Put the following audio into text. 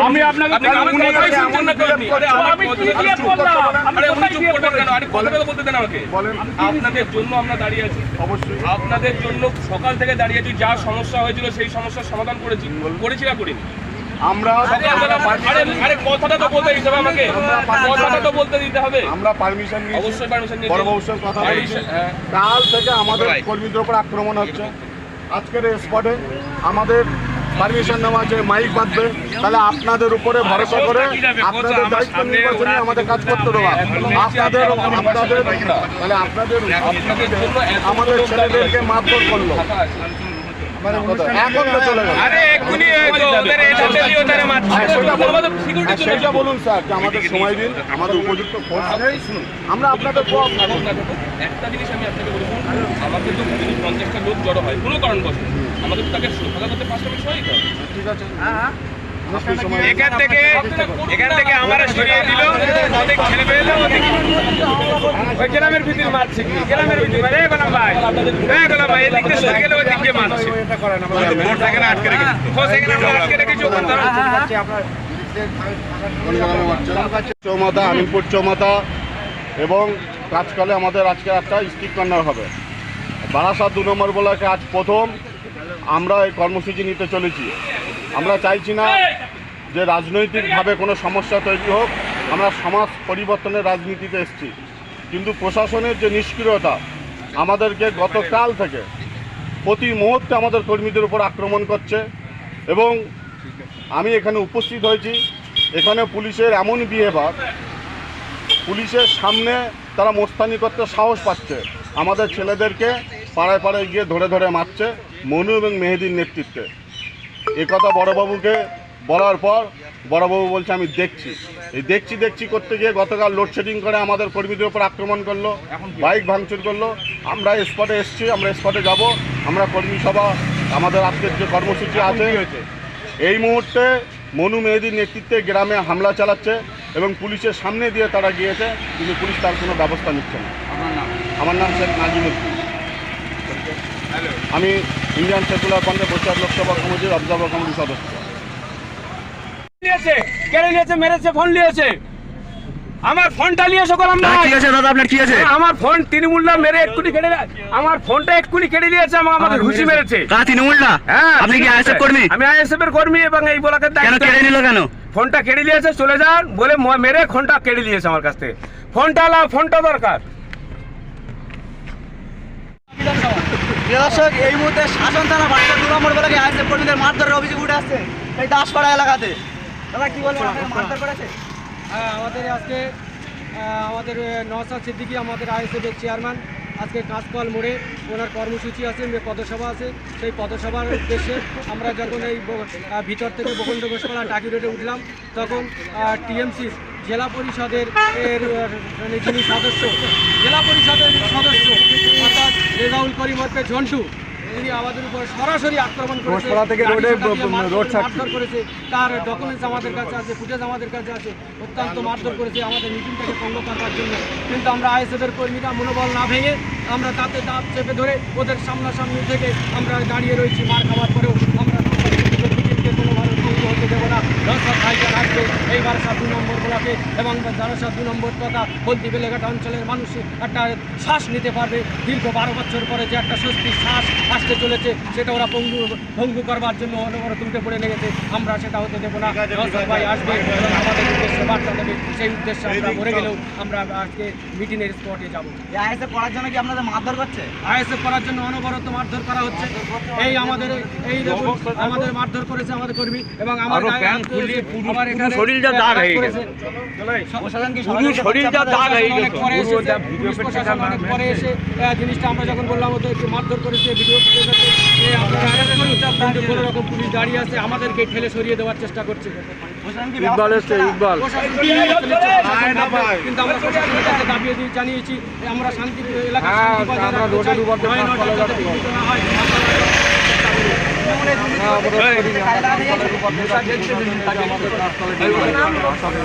আমি। আপনাকে আমি। আপনাদের জন্য আমরা দাঁড়িয়ে আছি অবশ্যই আপনাদের জন্য সকাল থেকে দাঁড়িয়ে আছি, যা সমস্যা হয়েছিল সেই সমস্যার সমাধান করেছি করেছি না করিনি আমরা সকালবেলা আরে আরে কথাটা তো বলতে দিতে হবে আমাকে। কথাটা তো বলতে দিতে হবে। আমরা পারমিশন অবশ্যই পারমিশন বড় বউসের কথা বলেছি। হ্যাঁ। কাল থেকে আমাদের কর্মীদের উপর আক্রমণ হচ্ছে। আজকের স্পটে আমাদের পারমিশন নেওয়া আছে মাইক বাঁধবে। তাহলে আপনাদের উপরে ভরসা করে আপনাদের দায়িত্ব নির্বাচনে আমাদের কাজ করতে দেওয়া। আপনাদের আপনাদের তাহলে আপনাদের আপনাদের আমাদের ছেলেদেরকে মারধর করল। এখন তো চলে গেল। আরে এক্ষুনি ওদের এটা দিলিও তারা মারছে। হ্যাঁ, সেটা বলুন। আমাদের সিকিউরিটি হ্যাঁ, সেটা বলুন স্যার যে আমাদের সময় দিন। আমাদের উপযুক্ত ফোর্স শুনুন আমরা আপনাদের একটা জিনিস আমি আপনাকে বলে শুনুন আমাদের তো যদি পঞ্চাশটা লোক জড়ো হয় কোনো কারণ বসে আমাদের তো তাকে সুরক্ষা করতে পাঁচটা মিনিট সময় দিতে হবে ঠিক আছে। এখান থেকে এখান থেকে আমরা সরিয়ে দিল ওদের ছেলে পেলে ওদের ওই গ্রামের ভিতরে মারছে কি? গ্রামের গোলাম ভাই গোলাম ভাই, এদিক গেলে মারছে। মোটরসাইকেল আটকে আমরা আটকে ওখান ধরো। চৌমাথা আমিনপুর চৌমাথা এবং কাজকালে আমাদের আজকে একটা স্ট্রিট কর্নার হবে। বারাসাত দু নম্বর ব্লকে আজ প্রথম আমরা এই কর্মসূচি নিতে চলেছি। আমরা চাইছি না যে রাজনৈতিকভাবে কোনো সমস্যা তৈরি হোক, আমরা সমাজ পরিবর্তনের রাজনীতিতে এসেছি। কিন্তু প্রশাসনের যে নিষ্ক্রিয়তা আমাদেরকে গতকাল থেকে প্রতি মুহূর্তে আমাদের কর্মীদের উপর আক্রমণ করছে এবং আমি এখানে উপস্থিত হয়েছি। এখানে পুলিশের এমন বিহেভার পুলিশের সামনে তারা মোস্তানি করতে সাহস পাচ্ছে। আমাদের ছেলেদেরকে পাড়ায় পাড়ায় গিয়ে ধরে ধরে মারছে মনু এবং মেহেদির নেতৃত্বে। একথা বড়বাবুকে বলার পর বড়বাবু বলছে আমি দেখছি। এই দেখছি দেখছি করতে গিয়ে গতকাল লোডশেডিং করে আমাদের কর্মীদের উপর আক্রমণ করল বাইক ভাঙচুর করল। আমরা স্পটে এসছি আমরা স্পটে যাব। আমরা কর্মী সভা আমাদের আজকের যে কর্মসূচি আছে এই মুহূর্তে মনু মেহেদির নেতৃত্বে গ্রামে হামলা চালাচ্ছে এবং পুলিশের সামনে দিয়ে তারা গিয়েছে কিন্তু পুলিশ তার কোনো ব্যবস্থা নিচ্ছে না। আমার নাম শেখ নাজিমুদ্দিন আমি ইন্ডিয়ান সেকুলার ফ্রন্টের বৈশাখ লোকসভা কমিটির অবজার্ভার কমিটির সদস্য। নিয়েছে কেড়ে নিয়েছে মেরেছে ফোন নিয়েছে। আমার ফোনটা নিয়ে এসো গোলাম ভাই আছে দাদা আপনার কি আছে? আমার ফোন তৃণমূলরা মেরে এক্ষুনি কেটে আমার ফোনটা এক্ষুনি কেটে নিয়েছে এবং আমাদের ঘুষি মেরেছে। কা তৃণমূলটা হ্যাঁ আপনি কি আইএসএফ কর্মী? আমি আইএসএফ এর কর্মী এবং এই ব্লকের কেন কেড়ে নিল কেন? ফোনটা কেড়ে নিয়েছে চলে যান বলে মেরে ফোনটা কেড়ে নিয়েছে আমার কাছ থেকে। ফোনটা লাও ফোনটা দরকার। দর্শক এই মুহূর্তে শাসন থানা বাচ্চা দু নম্বর বেলাকে আইসে কর্মীদের মারধরের অভিযোগ উঠে আসছে এই দাসপাড়া এলাকাতে। দাদা কি বলবেন? আপনার মারধর করেছে হ্যাঁ আমাদের আজকে আমাদের নওসাদ সিদ্দিকী আমাদের আইএসএফের চেয়ারম্যান। আজকে কাঁচকল মোড়ে ওনার কর্মসূচি আছে পদসভা আছে। সেই পদসভার উদ্দেশ্যে আমরা যখন এই ভিতর থেকে বকুণ্ড ঘোষপাড়া টাকি রোডে উঠলাম তখন টিএমসি জেলা পরিষদের এর মানে যিনি সদস্য জেলা পরিষদের সদস্য অর্থাৎ রেজাউল করিম হচ্ছে ঝন্টু তিনি আমাদের উপর সরাসরি আক্রমণ করেছে। মারধর- তার ডকুমেন্টস আমাদের কাছে আছে ফুটেজ আমাদের কাছে আছে। অত্যন্ত মারধর করেছে আমাদের মিটিংটাকে ভঙ্গ জন্য। কিন্তু আমরা আইএসএফের কর্মীরা মনোবল না ভেঙে আমরা তাতে দাঁত চেপে ধরে ওদের সামনাসামনি থেকে আমরা দাঁড়িয়ে রয়েছি মার খাওয়ার পরেও। কোনোভাবে দেবো না। দর্শক ভাইজান আসবে। এইবার সাত দু নম্বর ব্লকে এবং দ্বারসা দু নম্বর তথা হলদি বেলেঘাট অঞ্চলের মানুষ একটা শ্বাস নিতে পারবে। দীর্ঘ বারো বছর পরে যে একটা স্বস্তির শ্বাস আসতে চলেছে সেটা ওরা পঙ্গু ভঙ্গু করবার জন্য অনবরত তুলতে পড়ে লেগেছে। আমরা সেটা হতে দেবো না। দর্শক ভাই আসবে আমাদের উদ্দেশ্যে বার্তা দেবে। সেই উদ্দেশ্যে আমরা মরে গেলেও আমরা আজকে মিটিংয়ের স্পটে যাব। এই আইসে করার জন্য কি আপনাদের মারধর করছে? আইএসএফ করার জন্য অনবরত মারধর করা হচ্ছে। এই আমাদের এই আমাদের মারধর করেছে আমাদের কর্মী এবং শরীরটা দাগ হয়ে। পুরো শরীরটা দাগ হয়ে গেছে। পরে এসে জিনিসটা আমরা যখন বললাম মারধর করেছে ভিডিও কোনো রকম পুলিশ দাঁড়িয়ে আছে আমাদেরকে ঠেলে সরিয়ে দেওয়ার চেষ্টা করছে। ইকবাল এসছে ইকবাল। প্রশাসন কি ব্যবস্থা নিচ্ছে? প্রশাসন দাবি- কিন্তু আমরা প্রশাসনের কাছে দাবিয়ে দিয়ে জানিয়েছি আমরা শান্তি এলাকা শান্তি